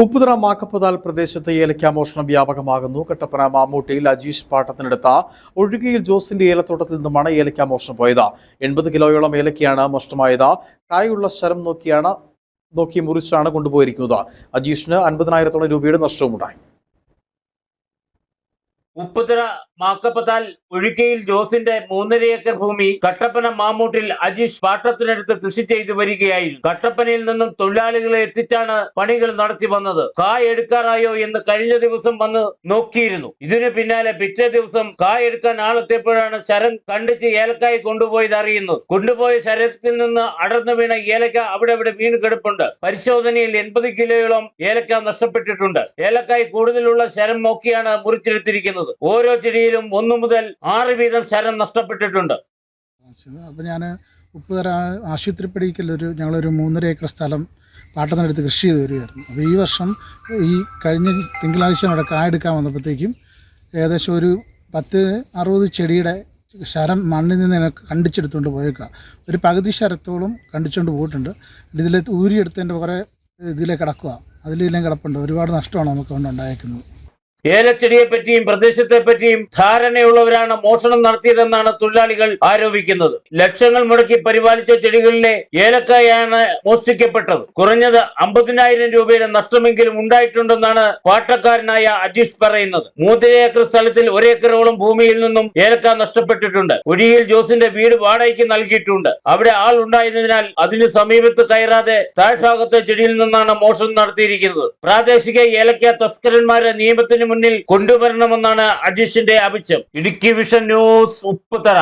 ഉപ്പുതറ മാക്കപ്പതാൽ പ്രദേശത്ത് ഏലക്കാമോഷണം വ്യാപകമാകുന്നു. കട്ടപ്പന മാമ്മൂട്ടിയിൽ അജീഷ് പാട്ടത്തിനെടുത്ത ഒഴുകിയിൽ ജോസിന്റെ ഏലത്തോട്ടത്തിൽ നിന്നുമാണ് ഏലക്കാമോഷണം പോയത്. എൺപത് കിലോയോളം ഏലക്കയാണ് നഷ്ടമായത് കായുള്ള ശരം നോക്കിയാണ് നോക്കി മുറിച്ചാണ് കൊണ്ടുപോയിരിക്കുന്നത്. അജീഷിന് അൻപതിനായിരത്തോളം രൂപയുടെ നഷ്ടവുമുണ്ടായി. ഉപ്പുതറ മാക്കപ്പത്താൽ ഒഴുക്കയിൽ ജോസിന്റെ മൂന്നര ഏക്കർ ഭൂമി കട്ടപ്പന മാമൂട്ടിൽ അജീഷ് പാട്ടത്തിനടുത്ത് കൃഷി ചെയ്തു വരികയായിരുന്നു. കട്ടപ്പനയിൽ നിന്നും തൊഴിലാളികളെ എത്തിച്ചാണ് പണികൾ നടത്തി വന്നത്. കായ് എടുക്കാറായോ എന്ന് കഴിഞ്ഞ ദിവസം വന്ന് നോക്കിയിരുന്നു. ഇതിനു പിന്നാലെ പിറ്റേ ദിവസം കായ് എടുക്കാൻ ആളെത്തിയപ്പോഴാണ് ശരൻ കണ്ടിച്ച് ഏലക്കായി കൊണ്ടുപോയത് അറിയുന്നത്. കൊണ്ടുപോയ ശരത്തിൽ നിന്ന് അടർന്നു വീണ ഏലക്ക അവിടെ അവിടെ വീണ് കിടപ്പുണ്ട്. പരിശോധനയിൽ എൺപത് കിലോയോളം ഏലക്ക നഷ്ടപ്പെട്ടിട്ടുണ്ട്. ഏലക്കായി കൂടുതലുള്ള ശരം നോക്കിയാണ് മുറിച്ചെടുത്തിരിക്കുന്നത്. ഓരോ ചെടിയിലും ഒന്നു മുതൽ ആറ് വീതം ശരം നഷ്ടപ്പെട്ടിട്ടുണ്ട്. അപ്പോൾ ഞാൻ ഉപ്പുതറ ആശുപത്രിപ്പടിക്കലൊരു ഞങ്ങളൊരു മൂന്നര ഏക്കർ സ്ഥലം പാട്ടത്തിനടുത്ത് കൃഷി ചെയ്ത് വരികയായിരുന്നു. അപ്പോൾ ഈ വർഷം ഈ കഴിഞ്ഞ തിങ്കളാഴ്ച അവിടെ കായെടുക്കാൻ വന്നപ്പോഴത്തേക്കും ഏകദേശം ഒരു പത്ത് അറുപത് ചെടിയുടെ ശരം മണ്ണിൽ നിന്ന് കണ്ടിച്ചെടുത്തുകൊണ്ട് പോയേക്കുക ഒരു പകുതി ശരത്തോളം കണ്ടിച്ചുകൊണ്ട് പോയിട്ടുണ്ട്. ഇതിലെ ഊരിയെടുത്തതിന്റെ കുറേ ഇതിലെ കിടക്കുക അതിലെല്ലാം കിടപ്പുണ്ട്. ഒരുപാട് നഷ്ടമാണ് നമുക്ക് കൊണ്ട് ഉണ്ടായേക്കുന്നത്. ഏലച്ചെടിയെ പറ്റിയും പ്രദേശത്തെ പറ്റിയും ധാരണയുള്ളവരാണ് മോഷണം നടത്തിയതെന്നാണ് തൊഴിലാളികൾ ആരോപിക്കുന്നത്. ലക്ഷങ്ങൾ മുടക്കി പരിപാലിച്ച ചെടികളിലെ ഏലക്കായാണ് മോഷ്ടിക്കപ്പെട്ടത്. കുറഞ്ഞത് അമ്പതിനായിരം രൂപയുടെ നഷ്ടമെങ്കിലും ഉണ്ടായിട്ടുണ്ടെന്നാണ് പാട്ടക്കാരനായ അജീഷ് പറയുന്നത്. മൂന്നര ഏക്കർ സ്ഥലത്തിൽ ഒരേക്കറോളം ഭൂമിയിൽ നിന്നും ഏലക്ക നഷ്ടപ്പെട്ടിട്ടുണ്ട്. ഒഴിയിൽ ജോസിന്റെ വീട് വാടകയ്ക്ക് നൽകിയിട്ടുണ്ട്. അവിടെ ആൾ ഉണ്ടായിരുന്നതിനാൽ അതിന് സമീപത്ത് കയറാതെ താഴ്ഭാഗത്തെ ചെടിയിൽ നിന്നാണ് മോഷണം നടത്തിയിരിക്കുന്നത്. പ്രാദേശിക ഏലക്ക തസ്കരന്മാരെ നിയമത്തിന് മുന്നിൽ കൊണ്ടുവരണമെന്നാണ് അജീഷിന്റെ ആവശ്യം. Idukki vision news Upputhara.